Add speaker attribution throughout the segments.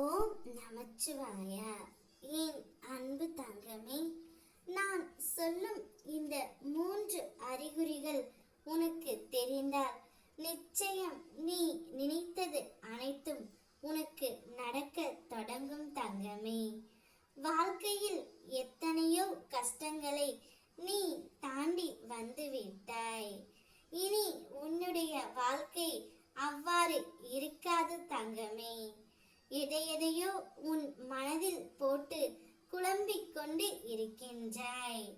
Speaker 1: ஓம் நமச்சிவாய. என் அன்பு தங்கமே நான் சொல்லும் இந்த மூன்று அறிகுறிகள் உனக்கு தெரிந்தால் நிச்சயம் நீ நினைத்தது அனைத்தும் உனக்கு நடக்க தொடங்கும் தங்கமே. வாழ்க்கையில் எத்தனையோ கஷ்டங்களை நீ தாண்டி வந்து விட்டாய். இனி உன்னுடைய வாழ்க்கை அவ்வாறு இருக்காது தங்கமே. எதை எதையோ உன் மனதில் போட்டு குழம்பிக் கொண்டு இருக்கின்றாய்.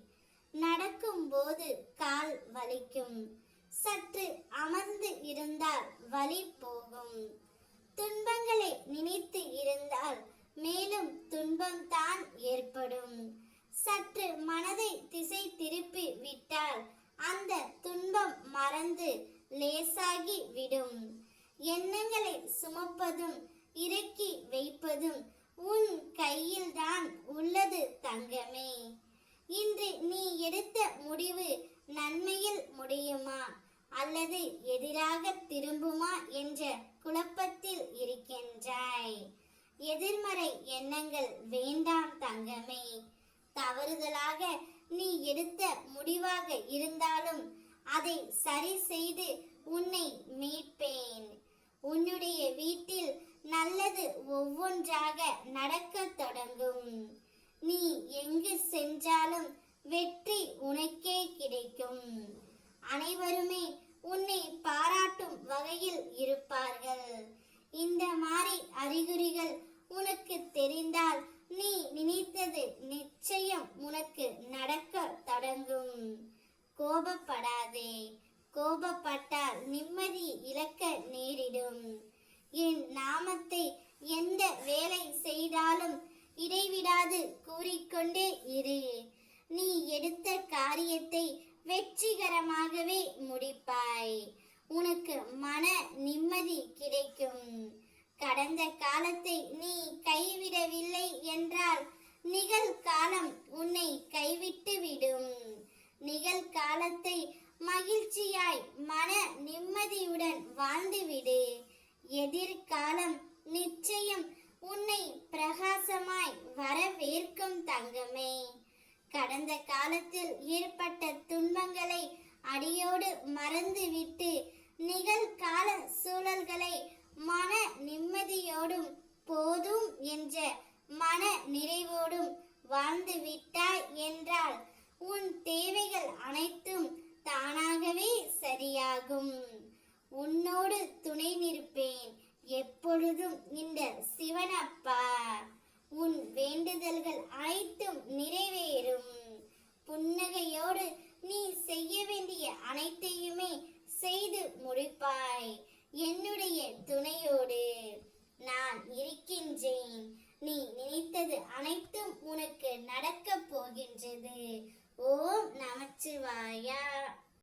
Speaker 1: நடக்கும்போது கால் வலிக்கும். சற்று அமர்ந்து இருந்தால் வலி போகும். துன்பங்களை நினைத்து இருந்தால் மேலும் துன்பம் தான் ஏற்படும். சற்று மனதை திசை திருப்பி விட்டால் அந்த துன்பம் மறந்து லேசாகி விடும். எண்ணங்களை சுமப்பதும் இறக்கி வைப்பதும் உன் கையில்தான் உள்ளது தங்கமே. இன்று நீ எடுத்த முடிவு நன்மையில் முடியுமா? அல்லது எதிராக திரும்புமா என்ற குழப்பத்தில் இருக்கின்றாய். எதிர்மறை எண்ணங்கள் வேண்டாம் தங்கமே. தவறுதலாக நீ எடுத்த முடிவாக இருந்தாலும் அதை சரி செய்து உன்னை மீட்பேன். உன்னுடைய வீட்டில் ஒவ்வொன்றாக நடக்கத் தொடங்கும். நீ எங்கு சென்றாலும் வெற்றி உனக்கே கிடைக்கும். அனைவருமே உன்னை பாராட்டும் வகையில் இருப்பார்கள். இந்த மாதிரி அறிகுறிகள் உனக்கு தெரிந்தால் நீ நினைத்தது நிச்சயம் உனக்கு நடக்க தொடங்கும். கோபப்படாதே. கோபப்பட்டால் நிம்மதி இழக்க இடைவிடாது கூறிக்கொண்டே இரு. நீ எடுத்த காரியத்தை வெற்றிகரமாகவே முடிப்பாய். உனக்கு மன நிம்மதி கிடைக்கும். கடந்த காலத்தை நீ கைவிடவில்லை என்றால் நிகழ்காலம் உன்னை கைவிட்டு விடும். நிகழ்காலத்தை மகிழ்ச்சியாய் மன நிம்மதியுடன் வாழ்ந்துவிடு. எதிர்காலம் நிச்சயம் உன்னை பிரகாசமாய் வரவேற்கும் தங்கமே. கடந்த காலத்தில் ஏற்பட்ட துன்பங்களை அடியோடு மறந்துவிட்டு நிகழ்கால சூழல்களை மன நிம்மதியோடும் போதும் என்ற மன நிறைவோடும் வாழ்ந்து விட்டாய் என்றால் உன் தேவைகள் அனைத்தும் தானாகவே சரியாகும். செய்து என்னுடைய துணையோடு நான் இருக்கின்றேன். நீ நினைத்தது அனைத்தும் உனக்கு நடக்க